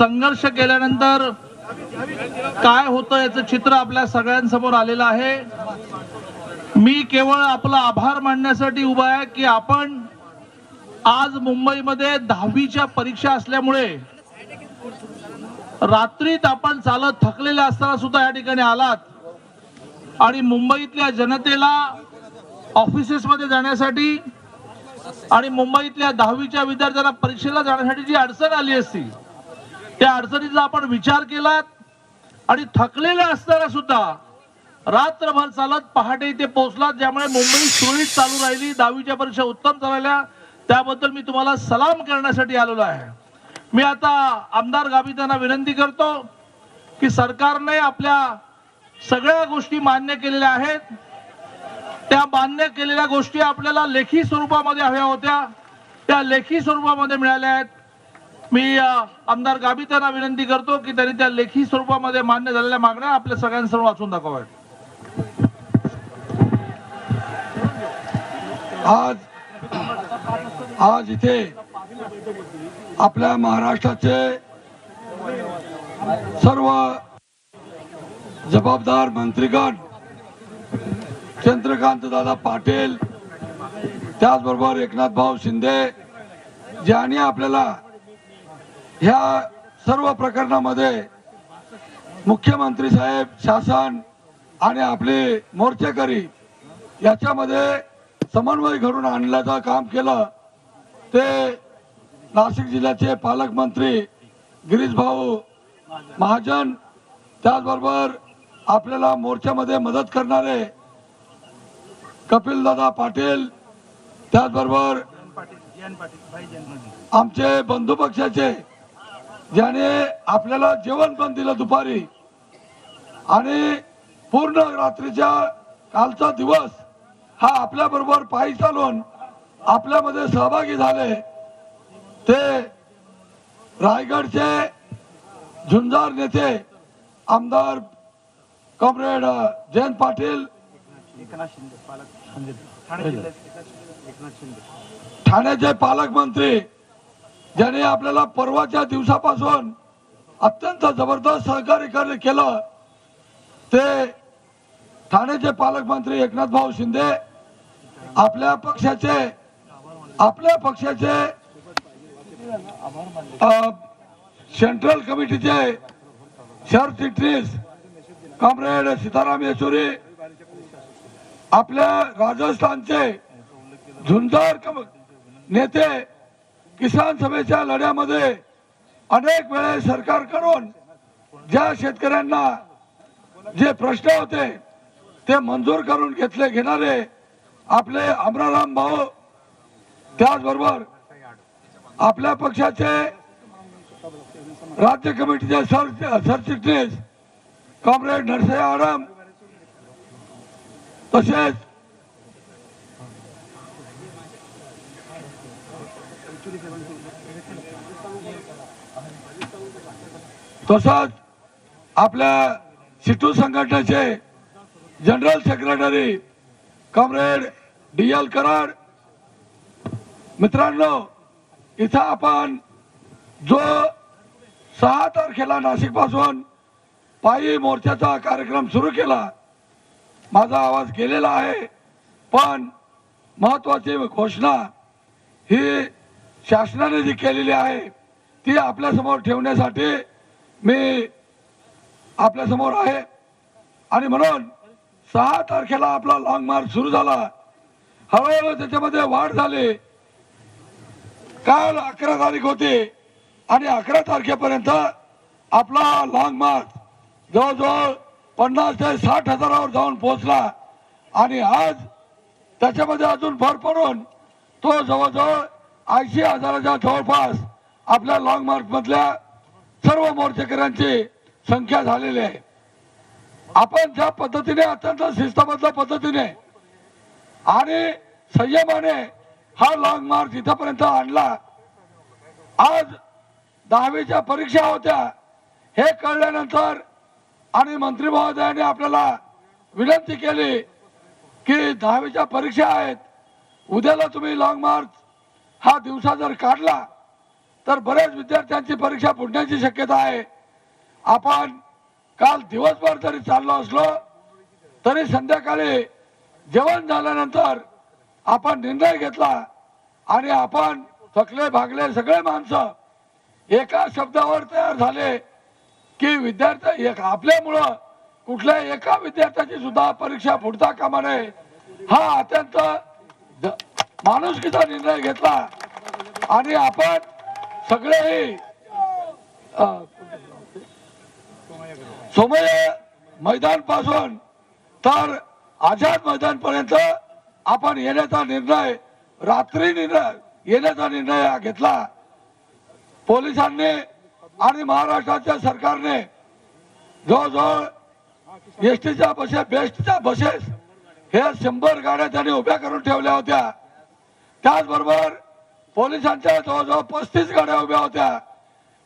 संघर्ष केल्यानंतर काय होतं याचं चित्र आपल्या सगळ्यांसमोर आलेलं आहे. मी केवळ आपला आभार मानण्यासाठी उभा आहे की आपण आज मुंबईमध्ये दहावीच्या परीक्षा असल्यामुळे रात्रीत आपण चालत थकलेले असताना सुद्धा या ठिकाणी आलात. आणि मुंबईतल्या जनतेला ऑफिसेसमध्ये जाण्यासाठी आणि मुंबईतल्या दहावीच्या विद्यार्थ्यांना परीक्षेला जाण्यासाठी जी अडचण आली असती त्या अडचणीचा आपण विचार केलात आणि थकलेला असताना सुद्धा रात्रभर चालत पहाटे इथे पोहोचलात ज्यामुळे मुंबई सुरळीत चालू राहिली दहावीच्या परीक्षा उत्तम चालल्या त्याबद्दल मी तुम्हाला सलाम करण्यासाठी आलेलो आहे. मी आता आमदार गावितांना विनंती करतो की सरकारने आपल्या सगळ्या गोष्टी मान्य केलेल्या आहेत. त्या मान्य केलेल्या गोष्टी आपल्याला लेखी स्वरूपामध्ये हव्या होत्या. त्या लेखी स्वरूपामध्ये मिळाल्या आहेत. मी आमदार गाबितांना विनंती करतो की त्यांनी त्या लेखी स्वरूपामध्ये मान्य झालेल्या मागण्या आपल्या सगळ्यांसमोर वाचून दाखवाव्यात. आज आज इथे आपल्या महाराष्ट्राचे सर्व जबाबदार मंत्रीगण चंद्रकांत दादा पाटील त्याचबरोबर एकनाथ भाऊ शिंदे ज्यांनी आपल्याला ह्या सर्व प्रकरणामध्ये मुख्यमंत्री साहेब शासन आणि आपले मोर्चेकरी याच्यामध्ये समन्वय घडून आणण्याचं काम केलं. ते नाशिक जिल्ह्याचे पालकमंत्री गिरीश भाऊ महाजन त्याचबरोबर आपल्याला मोर्चामध्ये मदत करणारे कपिलदादा पाटील त्याचबरोबर आमचे बंधू पक्षाचे ज्याने आपल्याला जेवण पण दिलं दुपारी. आणि पूर्ण रात्रीच्या कालचा दिवस हा आपल्या बरोबर पायी चालून आपल्यामध्ये सहभागी झाले. ते रायगडचे झुंजार नेते आमदार कॉम्रेड जयंत पाटील. ठाण्याचे पालकमंत्री ज्याने आपल्याला परवाच्या दिवसापासून अत्यंत जबरदस्त सहकार्य कार्य केलं. ते ठाण्याचे पालकमंत्री एकनाथ भाऊ शिंदे आपल्या पक्षाचे आपल्या पक्षाचे सेंट्रल कमिटीचे सरचिटणीस कॉम्रेड सीताराम येचुरी आपल्या राजस्थानचे झुंजार कम- नेते किसान सभेच्या लढ्यामध्ये अनेक वेळेस सरकारकडून ज्या शेतकऱ्यांना जे प्रश्न होते ते मंजूर करून घेतले घेणारे आपले अमराराम भाऊ त्याचबरोबर आपल्या पक्षाचे राज्य कमिटीचे सर सरचिटणीस कॉम्रेड नरसय्या आडम तसेच तसंच आपल्या सिटू संघटनेचे general secretary comrade D L Karad. मित्रांनो इथं आपण जो सहा तारखेला नाशिकपासून पायी मोर्चाचा कार्यक्रम सुरू केला माझा आवाज गेलेला आहे पण महत्वाची घोषणा ही शासनाने जी केलेली आहे ती आपल्यासमोर ठेवण्यासाठी मी आपल्यासमोर आहे. आणि म्हणून सहा तारखेला आपला लॉंग मार्च सुरू झाला. हळूहळू त्याच्यामध्ये वाढ झाली. काल अकरा तारीख होती आणि अकरा तारखेपर्यंत आपला लॉंग मार्च जवळजवळ पन्नास ते साठ हजारावर जाऊन पोहोचला. आणि आज त्याच्यामध्ये अजून भर पडून तो जवळजवळ ऐंशी हजाराच्या जवळपास आपल्या लॉंग मार्च मधल्या सर्व मोर्चेकऱ्यांची संख्या झालेली आहे. आपण ज्या पद्धतीने अत्यंत शिस्तबद्ध पद्धतीने आणि संयमाने हा लॉंग मार्च इथपर्यंत आणला आज दहावीच्या परीक्षा होत्या. हे कळल्यानंतर आणि मंत्री महोदयाने आपल्याला विनंती केली की दहावीच्या परीक्षा आहेत उद्याला तुम्ही लॉंग मार्च हा दिवसा जर काढला तर बऱ्याच विद्यार्थ्यांची परीक्षा फुटण्याची शक्यता आहे. आपण काल दिवसभर जरी चाललो असलो तरी संध्याकाळी जेवण झाल्यानंतर आपण निर्णय घेतला आणि आपण थकले भागले सगळे माणसं एका शब्दावर तयार झाले की विद्यार्थी एक आपल्यामुळं कुठल्या एका विद्यार्थ्याची सुद्धा परीक्षा फुटता कामा नये हा अत्यंत माणुसकीचा निर्णय घेतला. आणि आपण सगळेही सोमय मैदानपासून तर आझाद मैदान पर्यंत आपण येण्याचा निर्णय रात्री निर्णय येण्याचा निर्णय घेतला. पोलिसांनी आणि महाराष्ट्राच्या सरकारने जवळजवळ एस टीच्या बसेस बेस्टच्या बसेस हे शंभर गाड्या त्यांनी उभ्या करून ठेवल्या होत्या. त्याचबरोबर पोलिसांच्या जवळजवळ पस्तीस गाड्या उभ्या होत्या.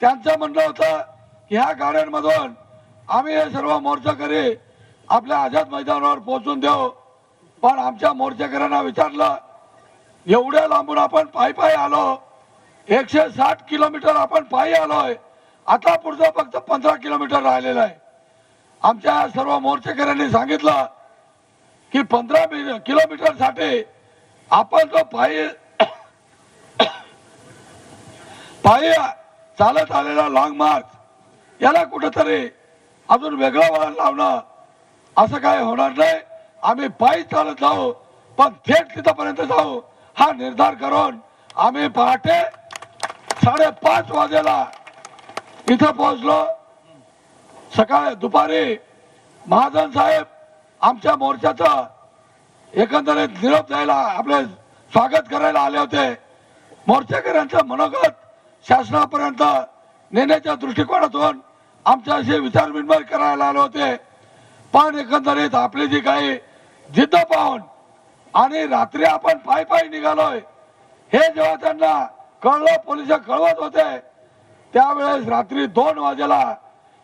त्यांचं म्हणणं होतं की ह्या गाड्यांमधून आम्ही हे सर्व मोर्चेकरी आपल्या आझाद मैदानावर पोहोचून देऊ. पण आमच्या मोर्चेकऱ्यांना विचारलं एवढ्या लांबून आपण पायी पायी आलो. एकशे साठ किलोमीटर आपण पायी आलोय. आता पुढचं फक्त पंधरा किलोमीटर राहिलेलं आहे. आमच्या सर्व मोर्चेकऱ्यांनी सांगितलं की पंधरा किलोमीटरसाठी आपण जो पायी पायी चालत आलेला लॉंग मार्च याला कुठेतरी अजून वेगळं वळण लावणं असं काय होणार नाही. आम्ही पायी चालत जाऊ पण थेट तिथपर्यंत जाऊ हा निर्धार करून आम्ही पहाटे साडेपाच वाजेला इथं पोहोचलो. सकाळी दुपारी महाजन साहेब आमच्या मोर्चाचं एकंदरीत निरोप द्यायला आपले स्वागत करायला आले होते. मोर्चेकऱ्यांचं मनोगत शासनापर्यंत नेण्याच्या दृष्टिकोनातून आमच्याशी विचारविनिमय करायला आले होते. पण एकंदरीत आपली जी काही जिद्द पाहून आणि रात्री आपण पायी पायी निघालोय हे जेव्हा त्यांना कळलं पोलीस कळवत होते त्यावेळेस रात्री दोन वाजेला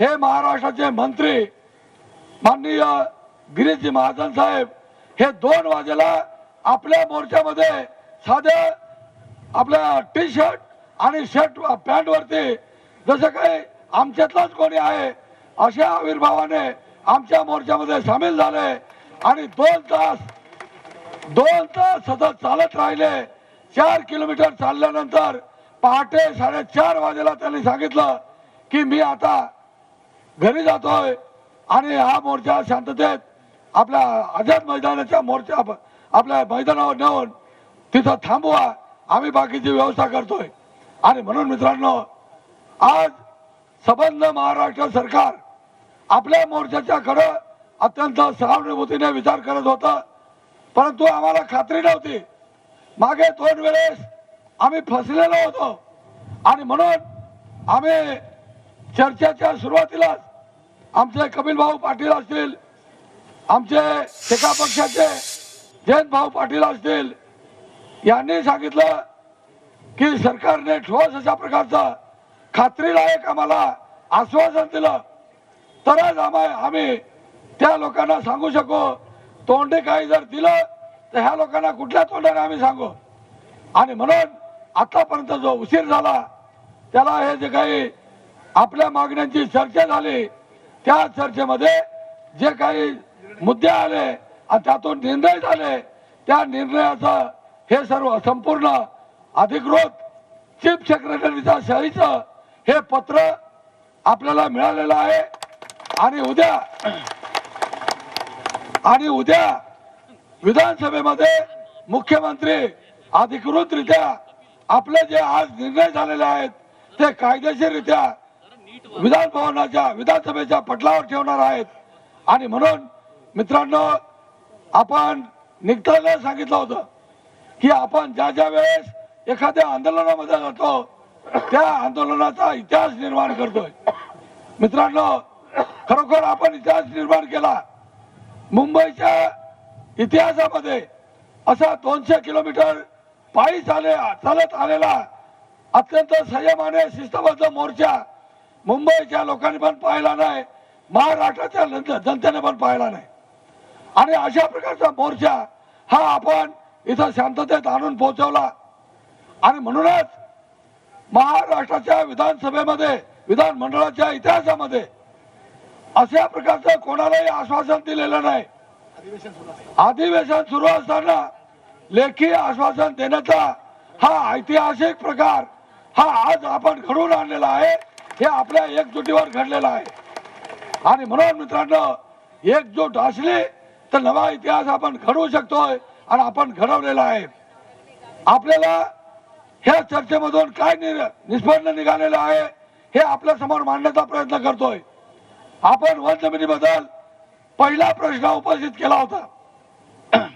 हे महाराष्ट्राचे मंत्री माननीय गिरीशजी महाजन साहेब हे दोन वाजेला आपल्या मोर्चामध्ये साध्या आपल्या टी शर्ट आणि शर्ट पॅन्ट वरती जसं काही आमच्यातलाच कोणी आहे अशा आविर्भावाने आमच्या मोर्चामध्ये सामील झाले आणि दोन तास दोन तास सतत चालत राहिले. चार किलोमीटर चालल्यानंतर पहाटे साडेचार वाजेला त्यांनी सांगितलं की मी आता घरी जातोय आणि हा मोर्चा शांततेत आपल्या आझाद मैदानाच्या मोर्चा आपल्या मैदानावर नेऊन तिथं थांबवा. आम्ही बाकीची व्यवस्था करतोय. आणि म्हणून मित्रांनो आज सबंध महाराष्ट्र सरकार आपल्या मोर्चाच्या कडे अत्यंत सहानुभूतीने विचार करत होतं. परंतु आम्हाला खात्री नव्हती. मागे दोन वेळेस आम्ही फसलेलो होतो. आणि म्हणून आम्ही चर्चेच्या सुरुवातीलाच आमचे कपिल भाऊ पाटील असतील आमचे एका पक्षाचे जयंत भाऊ पाटील असतील यांनी सांगितलं की सरकारने ठोस अशा प्रकारचं खात्रीलायक आम्हाला आश्वासन दिलं. तरच आम्हा आम्ही त्या लोकांना सांगू शकू. तोंडी काही जर दिलं तर ह्या लोकांना कुठल्या तोंडाने आम्ही सांगू? आणि म्हणून आतापर्यंत जो उशीर झाला त्याला हे जे काही आपल्या मागण्यांची चर्चा झाली त्या चर्चेमध्ये जे काही मुद्दे आले आणि त्यातून निर्णय झाले. त्या निर्णयाचं हे सर्व संपूर्ण अधिकृत चीफ सेक्रेटरीच्या सहीचं हे पत्र आपल्याला मिळालेलं आहे. आणि उद्या आणि उद्या विधानसभेमध्ये मुख्यमंत्री अधिकृतरित्या आपले जे आज निर्णय झालेले आहेत ते कायदेशीररित्या विधान भवनाच्या विधानसभेच्या पटलावर ठेवणार आहेत. आणि म्हणून मित्रांनो आपण निघताना सांगितलं होतं की आपण ज्या ज्या वेळेस एखाद्या आंदोलनामध्ये जातो त्या आंदोलनाचा इतिहास निर्माण करतोय. मित्रांनो खरोखर आपण इतिहास निर्माण केला. मुंबईच्या इतिहासामध्ये असा दोनशे किलोमीटर पायी चाले चालत आलेला अत्यंत संयमाने शिस्तबद्ध मोर्चा मुंबईच्या लोकांनी पण पाहिला नाही महाराष्ट्राच्या जनतेने पण पाहिला नाही. आणि अशा प्रकारचा मोर्चा हा आपण इथं शांततेत आणून पोहोचवला. आणि म्हणूनच महाराष्ट्राच्या विधानसभेमध्ये विधानमंडळाच्या इतिहासामध्ये अशा प्रकारचं कोणालाही आश्वासन दिलेलं नाही. अधिवेशन सुरू असताना लेखी आश्वासन देण्याचा हा ऐतिहासिक प्रकार हा आज आपण घडवून आणलेला आहे. हे आपल्या एकजुटीवर घडलेला आहे. आणि म्हणून मित्रांनो एकजूट असली तर नवा इतिहास आपण घडवू शकतोय आणि आपण घडवलेला आहे. आपल्याला ह्या चर्चेमधून काय निर- निष्पन्न निघालेलं आहे हे आपल्यासमोर मांडण्याचा प्रयत्न करतोय. आपण वन जमिनीबद्दल पहिला प्रश्न उपस्थित केला होता.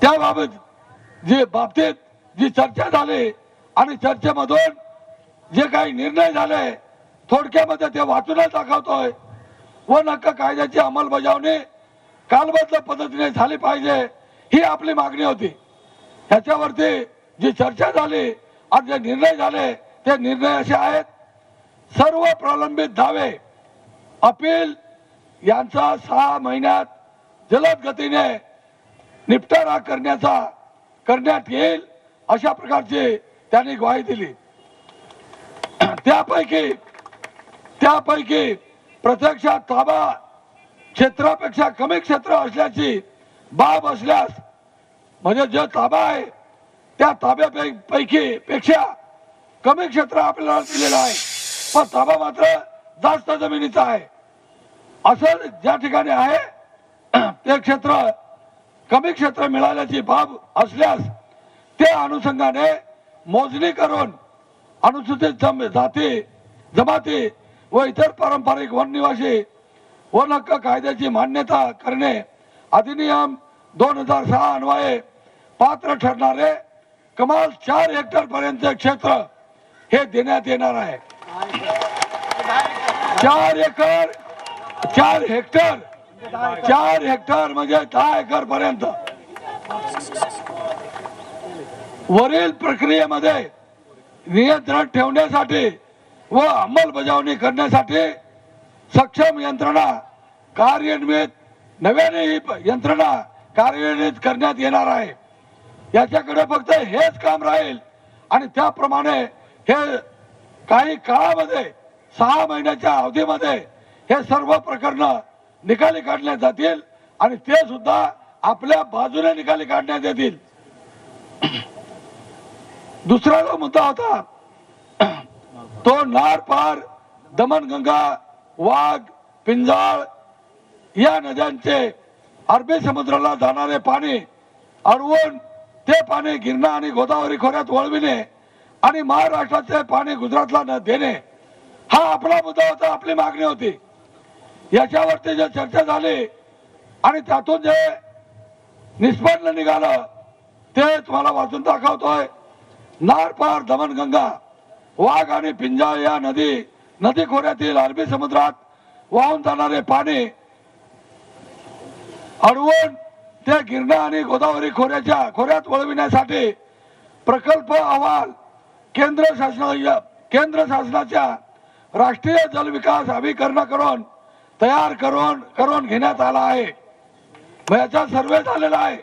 त्याबाबत जी बाबतीत जी चर्चा झाली आणि चर्चेमधून जे काही निर्णय झाले थोडक्यामध्ये ते वाचूनच दाखवतोय. वन हक्क कायद्याची अंमलबजावणी कालबद्ध पद्धतीने झाली पाहिजे ही आपली मागणी होती. ह्याच्यावरती जी चर्चा झाली आणि जे निर्णय झाले ते निर्णय असे आहेत. सर्व प्रलंबित दावे अपील यांचा सहा महिन्यात जलद गतीने निपटारा करण्याचा करण्यात येईल अशा प्रकारची त्यांनी ग्वाही दिली. त्यापैकी त्यापैकी प्रत्यक्षात ताबा क्षेत्रापेक्षा कमी क्षेत्र असल्याची बाब असल्यास म्हणजे जे ताबा आहे त्या ताब्यापैकी पेक्षा कमी क्षेत्र आपल्याला दिलेलं आहे. पण ताबा मात्र जास्त जमिनीचा आहे. असं ज्या ठिकाणी आहे ते क्षेत्र कमी क्षेत्र मिळाल्याची बाब असल्यास त्या अनुषंगाने मोजणी करून अनुसूचित जम- जाती जमाती व इतर पारंपरिक वननिवासी वन हक्क कायद्याची मान्यता करणे अधिनियम दोन हजार सहा अन्वये पात्र ठरणारे कमाल चार हेक्टर पर्यंत क्षेत्र हे देण्यात येणार आहे. चार एकर चार हेक्टर चार हेक्टर म्हणजे दहा एकर पर्यंत. वरील प्रक्रियेमध्ये नियंत्रण ठेवण्यासाठी व अंमलबजावणी करण्यासाठी सक्षम यंत्रणा कार्यान्वित नव्याने ही यंत्रणा कार्यान्वित करण्यात येणार आहे. याच्याकडे फक्त हेच काम राहील. आणि त्याप्रमाणे हे काही काळामध्ये सहा महिन्याच्या अवधीमध्ये हे सर्व प्रकरण निकाली काढले जातील आणि ते सुद्धा आपल्या बाजूने निकाली काढण्यात येतील. दुसरा जो मुद्दा होता तो नार पार दमनगंगा वाघ पिंजाळ या नद्यांचे अरबी समुद्राला जाणारे पाणी अडवून ते पाणी गिरणा आणि गोदावरी खोऱ्यात वळविणे आणि महाराष्ट्राचे पाणी गुजरातला न देणे हा आपला मुद्दा होता आपली मागणी होती. याच्यावरती जे चर्चा झाली आणि त्यातून जे निष्पन्न निघालं ते तुम्हाला वाचून दाखवतोय. नार पार दमनगंगा वाघ आणि पिंजाळ या नदी नदी खोऱ्यातील अरबी समुद्रात वाहून जाणारे पाणी अडवून त्या गिरणा आणि गोदावरी खोऱ्याच्या खोऱ्यात वळविण्यासाठी प्रकल्प अहवाल केंद्र शासना केंद्र शासनाच्या राष्ट्रीय जल विकास अभिकरणाकडून तयार करून करून घेण्यात आला आहे. मग याचा सर्वे झालेला आहे.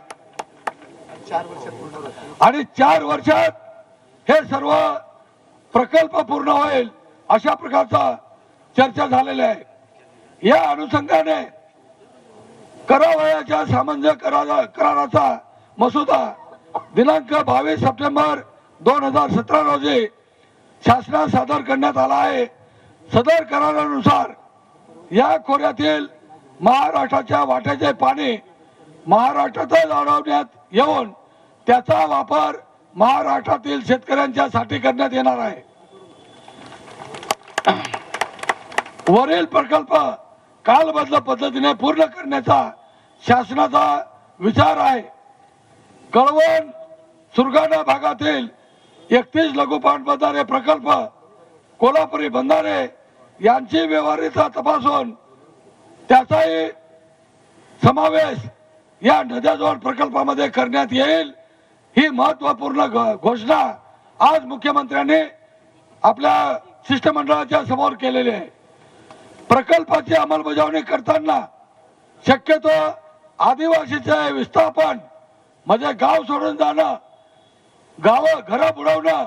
आणि चार वर्षात हे सर्व प्रकल्प पूर्ण होईल. अशा प्रकारचा चर्चा झालेल्या आहे. या अनुषंगाने करावयाच्या सामंजस्य करारा कराराचा मसुदा दिनांक बावीस सप्टेंबर दोन हजार सतरा रोजी शासनात सादर करण्यात आला आहे. सदर करारानुसार या खोऱ्यातील महाराष्ट्राच्या वाट्याचे पाणी महाराष्ट्रातच अडवण्यात येऊन त्याचा वापर महाराष्ट्रातील शेतकऱ्यांच्या साठी करण्यात येणार आहे. वरील प्रकल्प कालबद्ध पद्धतीने पूर्ण करण्याचा शासनाचा विचार आहे. कळवण सुरगाणा भागातील एकतीस लघुपाठ बंधारे प्रकल्प कोल्हापुरी बंधारे यांची व्यवहारिता तपासून त्याचाही समावेश या नद्याजवळ प्रकल्पामध्ये करण्यात येईल. ही महत्त्वपूर्ण घोषणा आज मुख्यमंत्र्यांनी आपल्या शिष्टमंडळाच्या समोर केलेले आहे. प्रकल्पाची अंमलबजावणी करताना शक्यतो आदिवासीचे विस्थापन म्हणजे गाव सोडून जाणं गाव घरं बुडवणं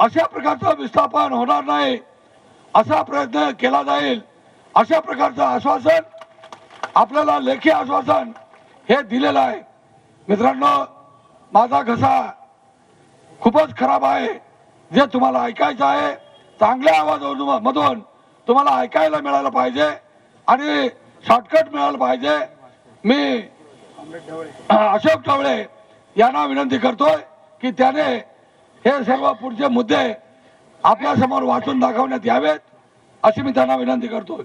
अशा प्रकारचं विस्थापन होणार नाही असा प्रयत्न केला जाईल अशा प्रकारचं आश्वासन आपल्याला लेखी आश्वासन हे दिलेलं आहे. मित्रांनो माझा घसा खूपच खराब आहे जे तुम्हाला ऐकायचं आहे चांगल्या आवाज मधून तुम्हाला ऐकायला मिळालं पाहिजे आणि शॉर्टकट मिळालं पाहिजे. मी अशोक ढवळे यांना विनंती करतोय की त्याने हे सर्व पुढचे मुद्दे आपल्यासमोर वाचून दाखवण्यात यावेत अशी मी त्यांना विनंती करतोय.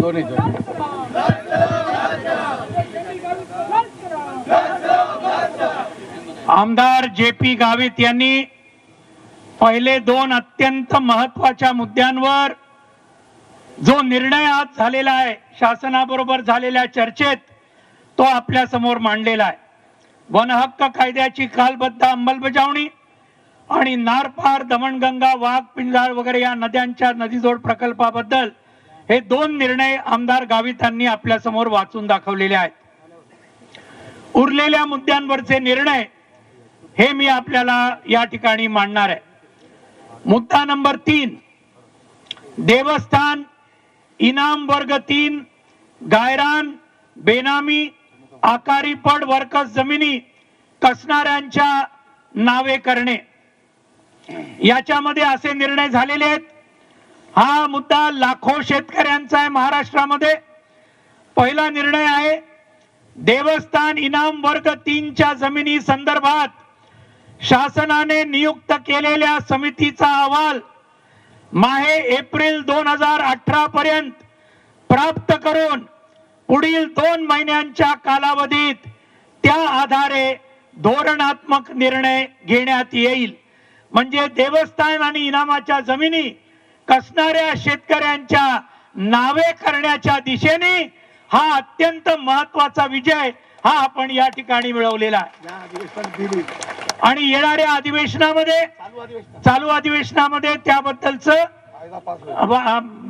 दोन्ही आमदार जे पी गावित यांनी पहिले दोन अत्यंत महत्त्वाच्या मुद्द्यांवर जो निर्णय आज झालेला आहे शासनाबरोबर झालेल्या चर्चेत तो आपल्यासमोर मांडलेला आहे. वन हक्क कायद्याची कालबद्ध अंमलबजावणी आणि नारपार दमणगंगा वाघ पिंजाळ वगैरे या नद्यांच्या नदीजोड प्रकल्पाबद्दल हे दोन निर्णय आमदार गावितांनी आपल्यासमोर वाचून दाखवलेले आहेत. उरलेल्या मुद्द्यांवरचे निर्णय हे मी आपल्याला या ठिकाणी मांडणार आहे. मुद्दा नंबर तीन देवस्थान इनाम वर्ग तीन गायरान बेनामी आकारी पड वर्कस जमिनी कसणाऱ्यांच्या नावे करणे. याच्यामध्ये असे निर्णय झालेले आहेत. हा मुद्दा लाखो शेतकऱ्यांचा आहे महाराष्ट्रामध्ये. पहिला निर्णय आहे देवस्थान इनाम वर्ग तीनच्या जमिनी संदर्भात शासनाने नियुक्त केलेल्या समितीचा अहवाल माहे एप्रिल दोन हजार अठरा पर्यंत प्राप्त करून पुढील दोन महिन्यांच्या कालावधीत त्या आधारे धोरणात्मक निर्णय घेण्यात येईल. म्हणजे देवस्थान आणि इनामाच्या जमिनी कसणाऱ्या शेतकऱ्यांच्या नावे करण्याच्या दिशेने हा अत्यंत महत्त्वाचा विजय हा आपण या ठिकाणी मिळवलेला आहे. आणि येणाऱ्या अधिवेशनामध्ये चालू अधिवेशनामध्ये त्याबद्दलच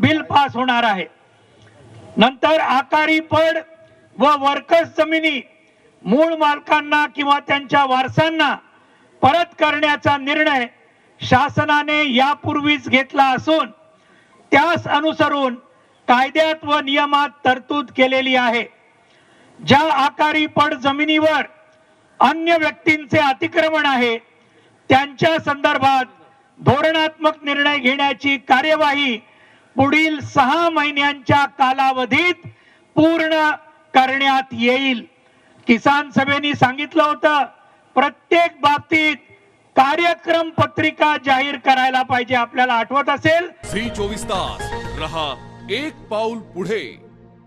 बिल पास होणार आहे. नंतर आकारी पड व वर्कर्स जमिनी मूळ मालकांना किंवा त्यांच्या वारसांना परत करण्याचा निर्णय शासनाने यापूर्वीच घेतला असून त्यास अनुसरून कायद्यात व नियमात तरतूद केलेली आहे. ज्या आकारी पड जमिनीवर अन्य व्यक्तींचे अतिक्रमण आहे त्यांच्या संदर्भात धोरणात्मक निर्णय घेण्याची कार्यवाही पुढील सहा महिन्यांच्या कालावधीत पूर्ण करण्यात येईल. किसान सभेने सांगितलं होतं प्रत्येक बाबतीत कार्यक्रम पत्रिका जाहीर करायला पाहिजे. आपल्याला आठवत असेल? श्री चोवीस तास. रहा एक पाऊल पुढे.